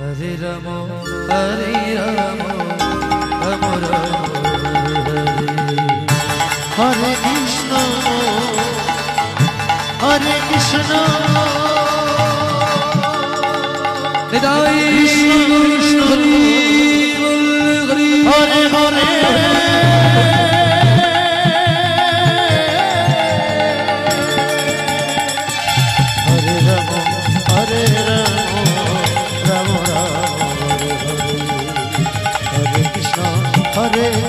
হরে রাম হরে রাম রাম রাম হরে কৃষ্ণ হরে কৃষ্ণ। হৃদয় কৃষ্ণ। রে